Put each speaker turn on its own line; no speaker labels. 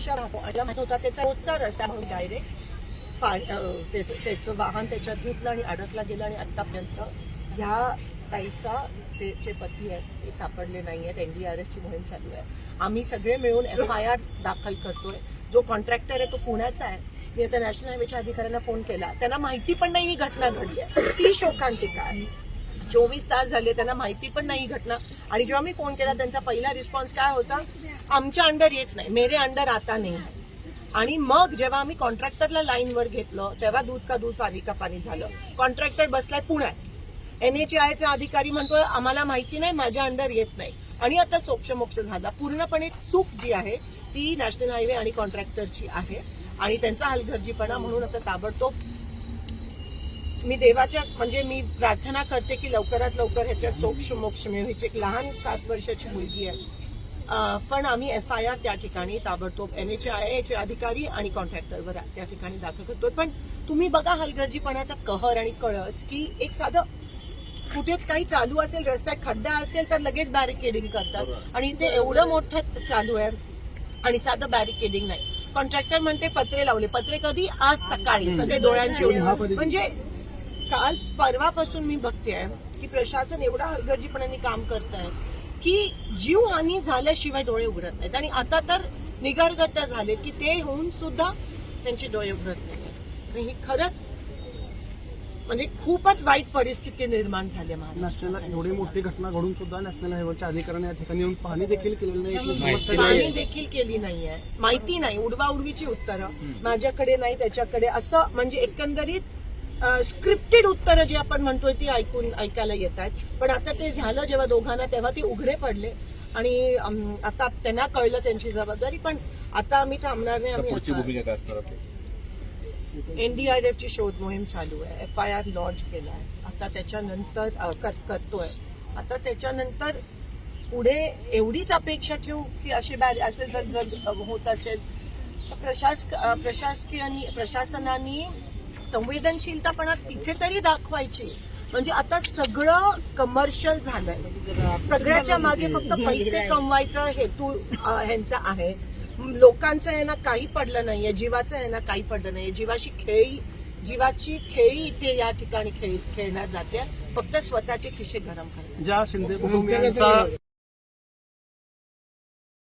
रिक्षा राहतो. माहीत होता त्याचा रोजचा रस्ता म्हणून डायरेक्ट त्याचं वाहन त्याच्यात घेतलं आणि अडकला गेलं आणि आत्तापर्यंत ह्या ताईचा ते जे पती आहेत ते सापडले नाही आहेत एनडीआरएफची मोहीम चालू आहे. आम्ही सगळे मिळून एफ आय आर दाखल करतोय. जो कॉन्ट्रॅक्टर आहे तो पुण्याचा आहे. मी आता नॅशनल हायवेच्या अधिकाऱ्यांना फोन केला. त्यांना माहिती पण नाही ही घटना घडली आहे. ती शोकांतिका आहे. चोवीस तास झाले त्यांना माहिती पण नाही घटना. आणि जेव्हा मी फोन केला त्यांचा पहिला रिस्पॉन्स काय होता? आमच्या अंडर येत नाही मेरे अंडर आता नाही. आणि मग जेव्हा आम्ही कॉन्ट्रॅक्टरला लाईनवर घेतलं तेव्हा दूध का दूध पाणी का पाणी झालं. कॉन्ट्रॅक्टर बसलाय पुण्यात. एनएचआयचा अधिकारी म्हणतो आम्हाला माहिती नाही माझ्या अंडर येत नाही. आणि आता सोक्षमोक्ष झाला. पूर्णपणे चूक जी आहे ती नॅशनल हायवे आणि कॉन्ट्रॅक्टरची आहे. आणि त्यांचा हलगर्जीपणा म्हणून आता ताबडतोब मी देवाच्या म्हणजे मी प्रार्थना करते की लवकरात लवकर ह्याच्यात सोक्ष मोक्ष मिळेल हिची एक लहान सात वर्षाची मुलगी आहे. पण आम्ही एफ आय आर त्या ठिकाणी ताबडतोब एन एच आय चे अधिकारी आणि कॉन्ट्रॅक्टरवर त्या ठिकाणी दाखल करतोय. पण तुम्ही बघा हलगर्जीपणाचा कहर आणि कळस की एक साधं कुठेच काही चालू असेल रस्त्यात खड्डा असेल तर लगेच बॅरिकेडिंग करतात. आणि इथे एवढं मोठं चालू आहे आणि साधं बॅरिकेडिंग नाही. कॉन्ट्रॅक्टर म्हणते पत्रे लावले. पत्रे कधी? आज सकाळी. सगळे डोळ्यांची. म्हणजे काल परवापासून मी बघतेय की प्रशासन एवढा हलगर्जीपणाने काम करत आहे की जीवहानी झाल्याशिवाय डोळे उघडत नाहीत. आणि आता तर निगरगत्या झाले की ते होऊन सुद्धा त्यांचे डोळे उघडत नाहीत. आणि ही खरंच म्हणजे खूपच वाईट परिस्थिती निर्माण झाली आहे
नॅशनल
महाराष्ट्रात.
एवढी मोठी घटना घडून सुद्धा नॅशनल हायवेच्या अधिकाऱ्यांनी या ठिकाणी येऊन पाहणी देखील केलेली नाही.
पाहणी
नाही.
देखील केली नाहीये माहिती नाही. उडवा उडवीची उत्तरं माझ्याकडे नाही त्याच्याकडे असं म्हणजे एकंदरीत स्क्रिप्टेड उत्तरं जी आपण म्हणतोय ती ऐकून ऐकायला येत आहेत पण आता ते झालं जेव्हा दोघांना तेव्हा ते उघडे पडले. आणि आता त्यांना कळलं त्यांची जबाबदारी पण आता आम्ही थांबणार नाही आम्ही एनडीआरएफची शोध मोहीम चालू आहे. एफ आय आर लॉन्च केला आहे. आता त्याच्यानंतर करतोय. आता त्याच्यानंतर पुढे एवढीच अपेक्षा ठेवू की असे बॅर असे जर जर होत असेल तर प्रशास अ, प्रशासकीयांनी प्रशासनाने संवेदनशीलतापणा तिथे तरी दाखवायची. म्हणजे आता सगळं कमर्शियल झालंय. सगळ्याच्या मागे फक्त पैसे कमवायचा हेतू ह्यांचा आहे. लोकांचं आहे ना काही पडलं नाहीये जीवाचं आहे ना काही पडलं नाहीये. जीवाशी खेळी जीवाची खेळी इथे या ठिकाणी खेळ खेळण्यात जाते फक्त स्वतःचे खिशे गरम करण्यात
ज्या शिंदे कुटुंबियांचा